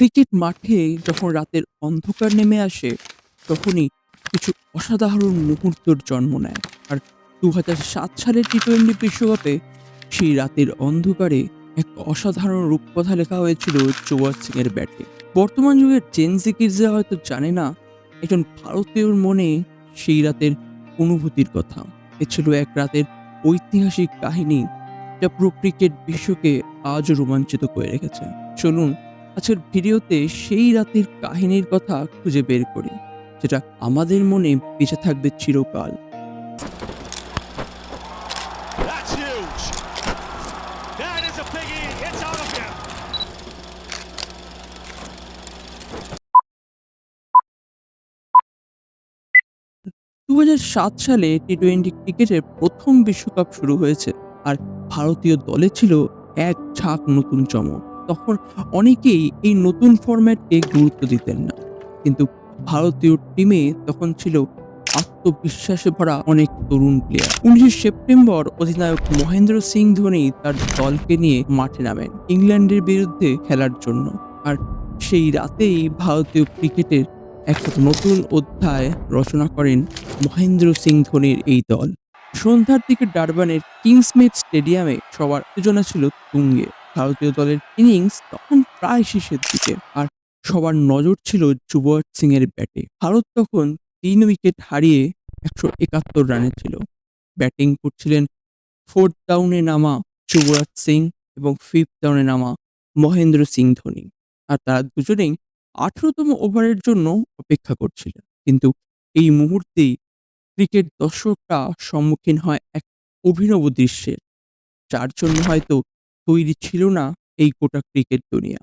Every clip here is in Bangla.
ক্রিকেট মাঠে যখন রাতের অন্ধকার নেমে আসে, তখনই কিছু অসাধারণ মুহূর্তর জন্ম নেয়। আর দু সাত সালের টি টোয়েন্টি বিশ্বকাপে সেই রাতের অন্ধকারে এক অসাধারণ রূপকথা লেখা হয়েছিল যুবরাজ সিং এর ব্যাটে। বর্তমান যুগের জেনজি কিডসরা হয়তো জানে না, একজন ভারতীয়র মনে সেই রাতের অনুভূতির কথা। এ ছিল এক রাতের ঐতিহাসিক কাহিনী যা পুরো ক্রিকেট বিশ্বকে আজও রোমাঞ্চিত করে রেখেছে। চলুন আজকের ভিডিওতে সেই রাতের কাহিনীর কথা খুঁজে বের করি যেটা আমাদের মনে বেঁচে থাকবে চিরকাল. দু সাত সালে টি টোয়েন্টি ক্রিকেটের প্রথম বিশ্বকাপ শুরু হয়েছে আর ভারতীয় দলে ছিল এক ঝাঁক নতুন চমক। তখন অনেকেই এই নতুন ফরম্যাটকে গুরুত্ব দিতেন না। কিন্তু ভারতীয় টিমে তখন ছিল আত্মবিশ্বাসে ভরা অনেক তরুণ প্লেয়ার উনিশে সেপ্টেম্বর অধিনায়ক মহেন্দ্র সিং ধোনি তার দলকে নিয়ে মাঠে নামেন ইংল্যান্ডের বিরুদ্ধে খেলার জন্য। আর সেই রাতেই ভারতীয় ক্রিকেটের এক নতুন অধ্যায় রচনা করেন মহেন্দ্র সিং ধোনির এই দল। সন্ধ্যার দিকে ডারবানের কিংসমেট স্টেডিয়ামে সবার উত্তেজনা ছিল তুঙ্গে। ভারতীয় দলের ইনিংস তখন প্রায় শেষের দিকে। আর সবার নজর ছিল যুবরাজ সিং এর ব্যাটে। ভারত তখন তিন উইকেট হারিয়ে একশো একাত্তর রানে ছিল। ব্যাটিং করছিলেন ফোর্থ ডাউনে নামা যুবরাজ সিং এবং ফিফথ ডাউনে নামা মহেন্দ্র সিং ধোনি। আর তারা দুজনেই আঠারোতম ওভারের জন্য অপেক্ষা করছিলেন। কিন্তু এই মুহূর্তেই ক্রিকেট দর্শকরা সম্মুখীন হয় এক অভিনব দৃশ্যের। যার জন্য হয়তো তৈরি ছিল না এই গোটা ক্রিকেট দুনিয়া।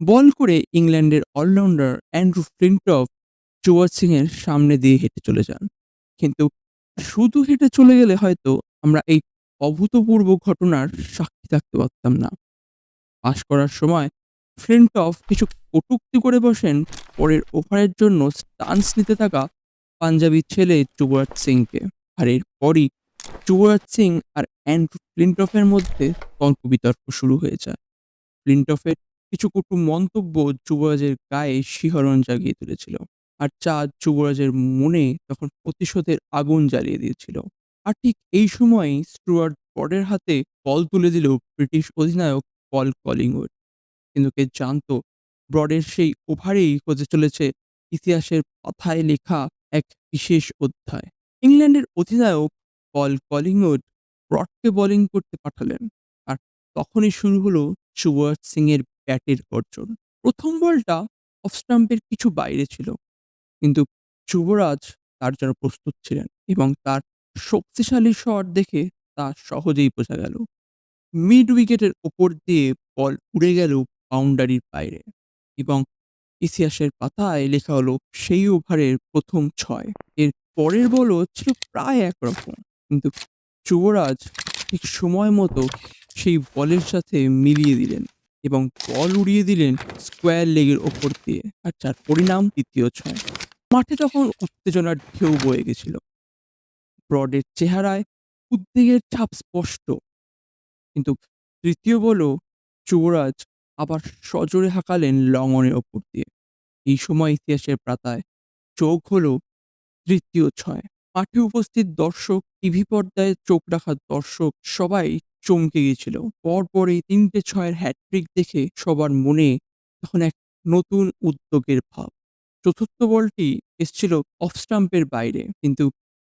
বল করে ইংল্যান্ডের allrounder Andrew Flintoff Yuvraj Singh এর সামনে দিয়ে হেঁটে চলে যান। কিন্তু শুধু হেঁটে চলে গেলে হয়তো আমরা এই অভূতপূর্ব ঘটনার সাক্ষী থাকতে পারতাম না। পাস করার সময় ফ্লিন্টফ কিছু কটুক্তি করে বসেন পরের ওভারের জন্য স্টান্স নিতে থাকা পাঞ্জাবি ছেলে যুবরাজ সিংকে। আর এরপরই যুবরাজ সিং আর অ্যান্ড্রু ফ্লিন্টফের মধ্যে তর্ক বিতর্ক শুরু হয়ে যায়। ফ্লিন্টফের কিছু কটু মন্তব্য যুবরাজের গায়ে শিহরণ জাগিয়ে তুলেছিল। আর চা যুবরাজের মনে তখন প্রতিশোধের আগুন জ্বালিয়ে দিয়েছিল। আর ঠিক এই সময়ই স্টুয়ার্ট বর্ডের হাতে বল তুলে দিল ব্রিটিশ অধিনায়ক পল কলিংউড। কিন্তু কে জানতো, ব্রডের সেই ওভারেই হতে চলেছে ইতিহাসের পাথায় লেখা এক বিশেষ অধ্যায়। ইংল্যান্ডের অধিনায়ক পল কলিংউড ব্রডকে বোলিং করতে পাঠালেন। আর তখনই শুরু হলো সিং এর ব্যাটের গর্জন। প্রথম বলটা অফ স্টাম্পের কিছু বাইরে ছিল। কিন্তু যুবরাজ তার জন্য প্রস্তুত ছিলেন এবং তার শক্তিশালী শট দেখে তা সহজেই বোঝা গেল। মিড উইকেটের ওপর দিয়ে বল উড়ে গেল বাউন্ডারির বাইরে এবং ইতিহাসের পাতায় লেখা হলো সেই ওভারের প্রথম ছয়। এর পরের বলও ছিল প্রায় একরকম, কিন্তু যুবরাজ ঠিক সময় মতো সেই বলের সাথে মিলিয়ে দিলেন এবং বল উড়িয়ে দিলেন স্কোয়ার লেগের ওপর দিয়ে আর যার পরিণাম দ্বিতীয় ছয়। মাঠে তখন উত্তেজনার ঢেউ বয়ে গেছিল। ব্রডের চেহারায় উদ্বেগের ছাপ স্পষ্ট। কিন্তু তৃতীয় বলও যুবরাজ আবার সজোরে হাঁকালেন লঙ্গনের ওপর দিয়ে। এই সময় ইতিহাসের পাতায় চোখ হলো তৃতীয় ছয়। মাঠে উপস্থিত দর্শক, টিভি পর্দায় চোখ রাখা দর্শক সবাই চমকে গিয়েছিল। পরপর তিনটে ছয়ের হ্যাট্রিক দেখে সবার মনে তখন এক নতুন উদ্যোগের ভাব। চতুর্থ বলটি এসছিল অফ স্টাম্পের বাইরে, কিন্তু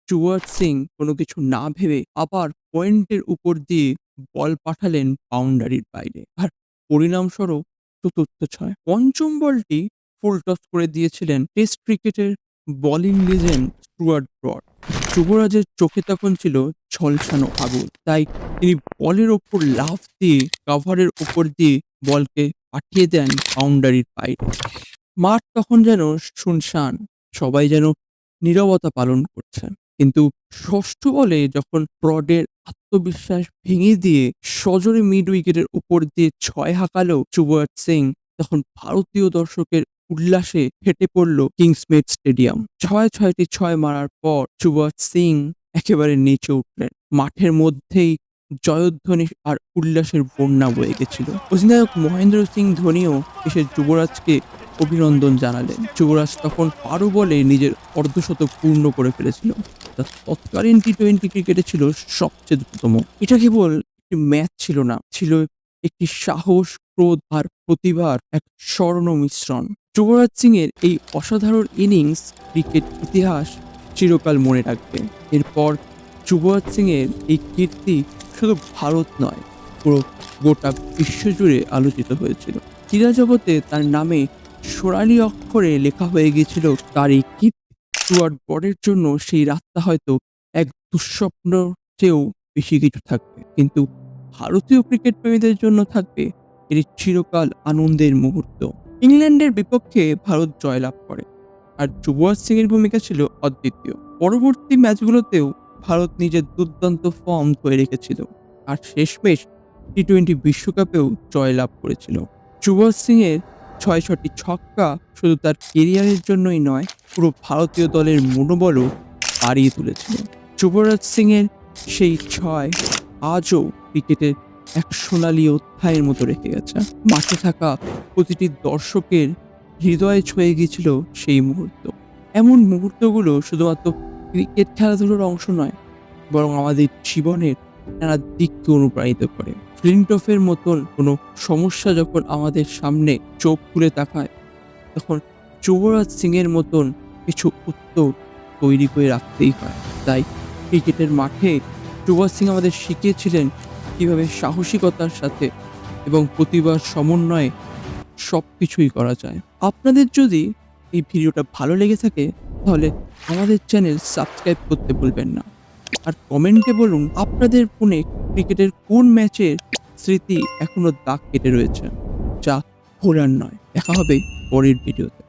যুবরাজ সিং কোনো কিছু না ভেবে আবার পয়েন্টের উপর দিয়ে বল পাঠালেন বাউন্ডারির বাইরে। আর পরিণামস্বরূপ চতুর্থ ছয়। পঞ্চম বলটি ফুল টস করে দিয়েছিলেন টেস্ট ক্রিকেটের বোলিং লিজেন্ড স্টুয়ার্ট ব্রড। যুবরাজের চোখে তখন ছিল ঝলসানো আগুন। তাই তিনি বলের ওপর লাফ দিয়ে কাভারের ওপর দিয়ে বলকে পাঠিয়ে দেন বাউন্ডারির বাইরে। মাঠ তখন যেন শুনশান, সবাই যেন নীরবতা পালন করছে কিন্তু ষষ্ঠ বলে যখন ব্রডের আত্মবিশ্বাস ভেঙে দিয়ে সজোরে মিড উইকেটের উপর দিয়ে ছয় হাঁকালো যুবরাজ সিং, তখন ভারতীয় দর্শকের উল্লাসে ফেটে পড়ল কিংসমেট স্টেডিয়াম। ছয় ছয়টি ছয় মারার পর যুবরাজ সিং একেবারে নিচে উঠলেন। মাঠের মধ্যেই জয়ধ্বনি আর উল্লাসের বন্যা বয়ে গেছিল। অধিনায়ক মহেন্দ্র সিং ধোনিও এসে যুবরাজকে অভিনন্দন জানালেন। যুবরাজ তখন আরও বলে নিজের অর্ধশতক পূর্ণ করে ফেলেছিল। যা তৎকালীন টি টোয়েন্টি ক্রিকেটে ছিল সবচেয়ে দ্রুততম। এটা কেবল একটি ম্যাচ ছিল না, ছিল একটি সাহস, ক্রোধ আর প্রতিভার এক স্বর্ণ মিশ্রণ যুবরাজ সিং এর এই অসাধারণ ইনিংস ক্রিকেট ইতিহাস চিরকাল মনে রাখবে। এরপর যুবরাজ সিং এর এই কীর্তি শুধু ভারত নয়, পুরো গোটা বিশ্বজুড়ে আলোচিত হয়েছিল। ক্রীড়া জগতে তার নামে সোনালী অক্ষরে লেখা হয়ে গিয়েছিল তার এই কীর্তি। স্টুয়ার্ট বর্ডের জন্য সেই রাতটা হয়তো এক দুঃস্বপ্ন চেয়েও বেশি কিছু থাকবে। কিন্তু ভারতীয় ক্রিকেট প্রেমীদের জন্য থাকবে এটি চিরকাল আনন্দের মুহূর্ত। ইংল্যান্ডের বিপক্ষে ভারত জয়লাভ করে। আর যুবরাজ সিং এর ভূমিকা ছিল অদ্বিতীয়। পরবর্তী ম্যাচগুলোতেও ভারত নিজের দুর্দান্ত ফর্ম ধরে রেখেছিল। আর শেষমেশ টি টোয়েন্টি বিশ্বকাপেও জয়লাভ করেছিল। যুবরাজ সিং এর ছয় ছটি ছক্কা শুধু তার কেরিয়ারের জন্যই নয়, পুরো ভারতীয় দলের মনোবলও বাড়িয়ে তুলেছিল। যুবরাজ সিং এর সেই ছয় আজও ক্রিকেটের এক সোনালী অধ্যায়ের মতো রেখে গেছে। মাঠে থাকা প্রতিটি দর্শকের হৃদয়ে ছুঁয়ে গিয়েছিল সেই মুহূর্ত। এমন মুহূর্তগুলো শুধুমাত্র ক্রিকেট খেলাধুলোর অংশ নয়, বরং আমাদের জীবনের নানা দিককে অনুপ্রাণিত করে। ফ্লিন্টফের মতন কোনো সমস্যা যখন আমাদের সামনে চোখ খুলে তাকায়, তখন যুবরাজ সিংয়ের মতন কিছু উত্তর তৈরি করে রাখতেই হয়। তাই ক্রিকেটের মাঠে যুবরাজ সিং আমাদের শিখিয়েছিলেন কীভাবে সাহসিকতার সাথে এবং প্রতিভার সমন্বয়ে সব কিছুই করা যায়। আপনাদের যদি এই ভিডিওটা ভালো লেগে থাকে, তাহলে আমাদের চ্যানেল সাবস্ক্রাইব করতে ভুলবেন না। আর কমেন্টে বলুন, আপনাদের ফোনে ক্রিকেটের কোন ম্যাচের স্মৃতি এখনও দাগ কেটে রয়েছে, যা ভোলার নয়। দেখা হবে পরের ভিডিওতে।